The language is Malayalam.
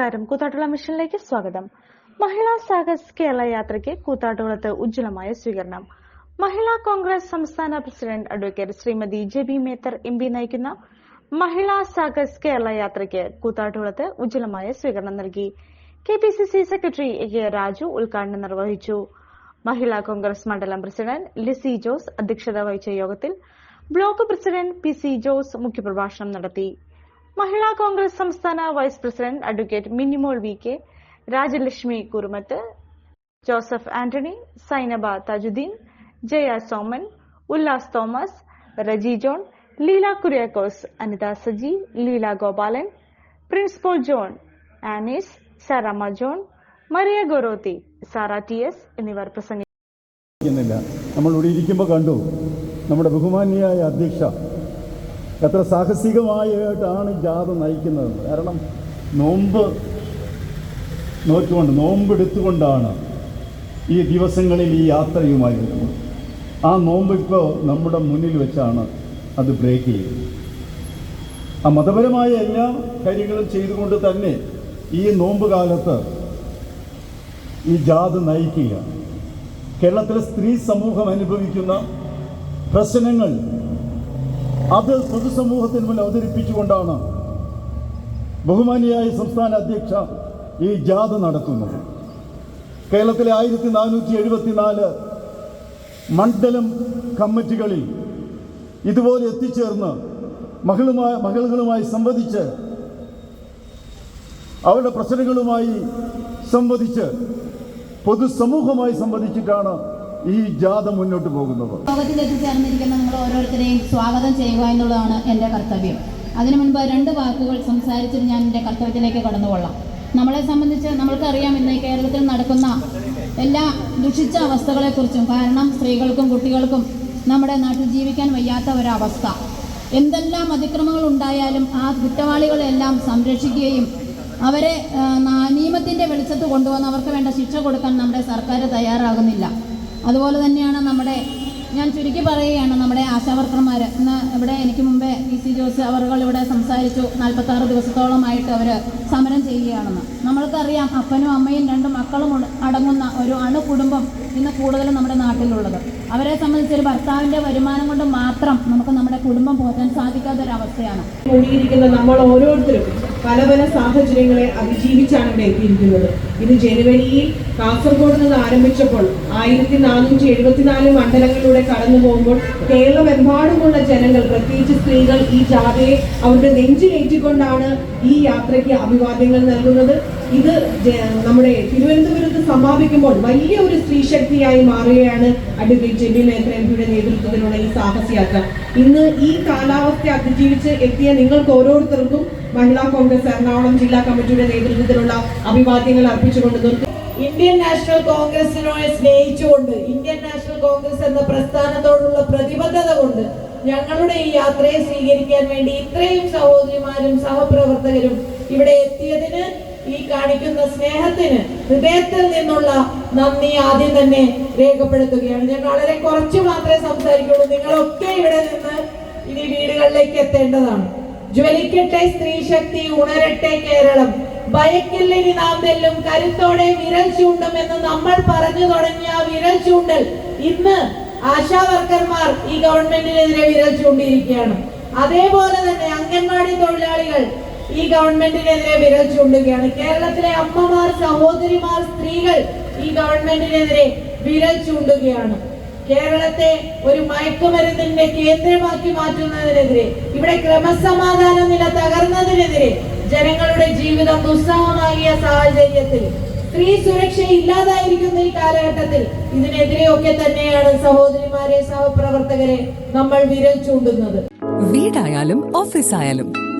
നമസ്കാരം. കൂത്താട്ടുള്ള മിഷനിലേക്ക് സ്വാഗതം. മഹിളാ സാഗസ് കേരള യാത്രയ്ക്ക് കൂത്താട്ടുകുളത്ത് ഉജ്ജ്വലമായ സ്വീകരണം. മഹിളാ കോൺഗ്രസ് സംസ്ഥാന president advocate Shrimati Jebi Mather M P നയിക്കുന്ന മഹിളാ സാഗസ് കേരള യാത്രയ്ക്ക് കൂത്താട്ടുകുളത്ത് ഉജ്ജ്വലമായ സ്വീകരണം നൽകി. K P C C secretary A K Raju ഉദ്ഘാടനം നിർവഹിച്ചു. മഹിളാ കോൺഗ്രസ് മണ്ഡലം പ്രസിഡന്റ് ലിസി ജോസ് അധ്യക്ഷത വഹിച്ച യോഗത്തിൽ block president P C Jose മുഖ്യപ്രഭാഷണം നടത്തി. മഹിളാ കോൺഗ്രസ് സംസ്ഥാന vice president advocate Minimol V K Rajalakshmi Kurumath Joseph Antony Sainaba Thajudheen Jaya Soman Ullas Thomas Reji John Leela Kuriakose Anitha Saji Leela Gopalan principal John Anees Sarama John Maria Dorothy Sara T S എന്നിവർ പ്രസംഗിക്കുന്നില്ല നമ്മൾ ഇവിടെ ഇരിക്കുമ്പോൾ കണ്ടു. നമ്മുടെ ബഹുമാന്യായ അധ്യക്ഷ എത്ര സാഹസികമായിട്ടാണ് ജാഥ നയിക്കുന്നത്? കാരണം നോമ്പ് നോക്കിക്കൊണ്ട് നോമ്പെടുത്തുകൊണ്ടാണ് ഈ ദിവസങ്ങളിൽ ഈ യാത്രയുമായി വരുന്നത്. ആ നോമ്പ് ഇപ്പോൾ നമ്മുടെ മുന്നിൽ വെച്ചാണ് അത് ബ്രേക്ക് ചെയ്യുന്നത്. ആ മതപരമായ എല്ലാ കാര്യങ്ങളും ചെയ്തുകൊണ്ട് തന്നെ ഈ നോമ്പ് കാലത്ത് ഈ ജാഥ നയിക്കുക കേരളത്തിലെ സ്ത്രീ സമൂഹം അനുഭവിക്കുന്ന പ്രശ്നങ്ങൾ അത് പൊതുസമൂഹത്തിന് മുന്നിൽ അവതരിപ്പിച്ചുകൊണ്ടാണ് ബഹുമാനിയായ സംസ്ഥാന അധ്യക്ഷ ഈ ജാഥ നടത്തുന്നത്. കേരളത്തിലെ ആയിരത്തി നാനൂറ്റി എഴുപത്തിനാല് മണ്ഡലം കമ്മിറ്റികളിൽ ഇതുപോലെ എത്തിച്ചേർന്ന് മകളുമായി മകളുകളുമായി സംവദിച്ച് അവരുടെ പ്രശ്നങ്ങളുമായി സംവദിച്ച് പൊതുസമൂഹമായി സംവദിച്ചിട്ടാണ് ഈ ജാഥ മുന്നോട്ട് പോകുന്നത്. യോഗത്തിൽ എത്തിച്ചേർന്നിരിക്കുന്ന ഓരോരുത്തരെയും സ്വാഗതം ചെയ്യുക എന്നുള്ളതാണ് എന്റെ കർത്തവ്യം. അതിനു മുൻപ് രണ്ട് വാക്കുകൾ സംസാരിച്ചിട്ട് ഞാൻ എന്റെ കർത്തവ്യത്തിലേക്ക് കടന്നുകൊള്ളാം. നമ്മളെ സംബന്ധിച്ച് നമ്മൾക്കറിയാം ഇന്ന് കേരളത്തിൽ നടക്കുന്ന എല്ലാ ദുഷിച്ച അവസ്ഥകളെക്കുറിച്ചും കാരണം സ്ത്രീകൾക്കും കുട്ടികൾക്കും നമ്മുടെ നാട്ടിൽ ജീവിക്കാൻ വയ്യാത്ത ഒരവസ്ഥ. എന്തെല്ലാം അതിക്രമങ്ങൾ ഉണ്ടായാലും ആ കുറ്റവാളികളെല്ലാം സംരക്ഷിക്കുകയും അവരെ നിയമത്തിന്റെ വെളിച്ചത്ത് കൊണ്ടുവന്ന് അവർക്ക് വേണ്ട ശിക്ഷ കൊടുക്കാൻ നമ്മുടെ സർക്കാർ തയ്യാറാകുന്നില്ല. അതുപോലെ തന്നെയാണ് നമ്മുടെ ഞാൻ ചുരുക്കി പറയുകയാണ് നമ്മുടെ ആശാവർക്കർമാർ ഇന്ന് ഇവിടെ എനിക്ക് മുമ്പേ പി സി ജോസ് അവറുകൾ ഇവിടെ സംസാരിച്ചു. നാൽപ്പത്താറ് ദിവസത്തോളമായിട്ട് അവർ സമരം ചെയ്യുകയാണെന്ന്. നമ്മൾക്കറിയാം അപ്പനും അമ്മയും രണ്ട് മക്കളും അടങ്ങുന്ന ഒരു അണു കുടുംബം ഇന്ന് കൂടുതലും നമ്മുടെ നാട്ടിലുള്ളത്. അവരെ സംബന്ധിച്ച് ഒരു ഭർത്താവിന്റെ വരുമാനം കൊണ്ട് മാത്രം നമുക്ക് നമ്മുടെ കുടുംബം പോറ്റാൻ അവസ്ഥയാണ് കൂടിയിരിക്കുന്ന നമ്മൾ ഓരോരുത്തരും പല പല സാഹചര്യങ്ങളെ അതിജീവിച്ചാണ് ഇവിടെ എത്തിയിരിക്കുന്നത്. ഇത് ജനുവരിയിൽ കാസർഗോഡ് നിന്ന് ആരംഭിച്ചപ്പോൾ ആയിരത്തി നാനൂറ്റി എഴുപത്തിനാല് മണ്ഡലങ്ങളിലൂടെ കടന്നു പോകുമ്പോൾ കേരളമെമ്പാടുമുള്ള ജനങ്ങൾ പ്രത്യേകിച്ച് സ്ത്രീകൾ ഈ ജാഥയെ അവരുടെ നെഞ്ചിലേറ്റിക്കൊണ്ടാണ് ഈ യാത്രയ്ക്ക് അഭിവാദ്യങ്ങൾ നൽകുന്നത്. ഇത് നമ്മുടെ തിരുവനന്തപുരത്ത് സമാപിക്കുമ്പോൾ വലിയ ഒരു സ്ത്രീശക്തിയായി മാറുകയാണ് അഡ്വക്കേറ്റ് ജെബി പിയുടെ നേതൃത്വത്തിലുള്ള ഈ സാഹസയാത്ര. ഇന്ന് ഈ കാലാവസ്ഥ അതിജീവിച്ച് എത്തിയ നിങ്ങൾക്ക് ഓരോരുത്തർക്കും മഹിളാ കോൺഗ്രസ് എറണാകുളം ജില്ലാ കമ്മിറ്റിയുടെ നേതൃത്വത്തിലുള്ള അഭിവാദ്യങ്ങൾ അർപ്പിച്ചുകൊണ്ട് നിർത്തി. ഇന്ത്യൻ നാഷണൽ കോൺഗ്രസിനോട് സ്നേഹിച്ചുകൊണ്ട് ഇന്ത്യൻ നാഷണൽ കോൺഗ്രസ് എന്ന പ്രസ്ഥാനത്തോടുള്ള പ്രതിബദ്ധത കൊണ്ട് ഞങ്ങളുടെ ഈ യാത്രയെ സ്വീകരിക്കാൻ വേണ്ടി ഇത്രയും സഹോദരിമാരും സഹപ്രവർത്തകരും ഇവിടെ എത്തിയതിന് ഈ കാണിക്കുന്ന സ്നേഹത്തിന് ഹൃദയത്തിൽ നിന്നുള്ള നന്ദി ആദ്യം തന്നെ രേഖപ്പെടുത്തുകയാണ്. ഞാൻ വളരെ കുറച്ച് മാത്രമേ സംസാരിക്കുള്ളൂ. നിങ്ങളൊക്കെ ഇവിടെ നിന്ന് ഇനി വീടുകളിലേക്ക് എത്തേണ്ടതാണ്. ജ്വലിക്കട്ടെ സ്ത്രീ ശക്തി ഉണരട്ടെ കേരളം. ഭയക്കില്ലിനി നാം തെല്ലും. കരുത്തോടെ വിരൽ ചൂണ്ടും എന്ന് നമ്മൾ പറഞ്ഞു തുടങ്ങിയ വിരൽ ചൂണ്ടൽ ഇന്ന് ആശാ വർക്കർമാർ ഈ ഗവൺമെന്റിനെതിരെ വിരൽ ചൂണ്ടിയിരിക്കുകയാണ്. അതേപോലെ തന്നെ അംഗൻവാടി തൊഴിലാളികൾ ഈ ഗവൺമെന്റിനെതിരെ വിരൽ ചൂണ്ടുകയാണ്. കേരളത്തിലെ അമ്മമാർ സഹോദരിമാർ സ്ത്രീകൾ ഈ ഗവൺമെന്റിനെതിരെ വിരൽ ചൂണ്ടുകയാണ്. കേരളത്തെ ഒരു മയക്കുമരുന്നിന്റെ കേന്ദ്രമാക്കി മാറ്റുന്നതിനെതിരെ ഇവിടെ ക്രമസമാധാന നില തകർന്നതിനെതിരെ ജനങ്ങളുടെ ജീവിതം ദുസ്സഹമാകിയ സാഹചര്യത്തിൽ സ്ത്രീ സുരക്ഷ ഇല്ലാതായിരിക്കുന്ന ഈ കാലഘട്ടത്തിൽ ഇതിനെതിരെയൊക്കെ തന്നെയാണ് സഹോദരിമാരെ സഹപ്രവർത്തകരെ നമ്മൾ വിരൽ ചൂണ്ടുന്നത്. വീടായാലും ഓഫീസായാലും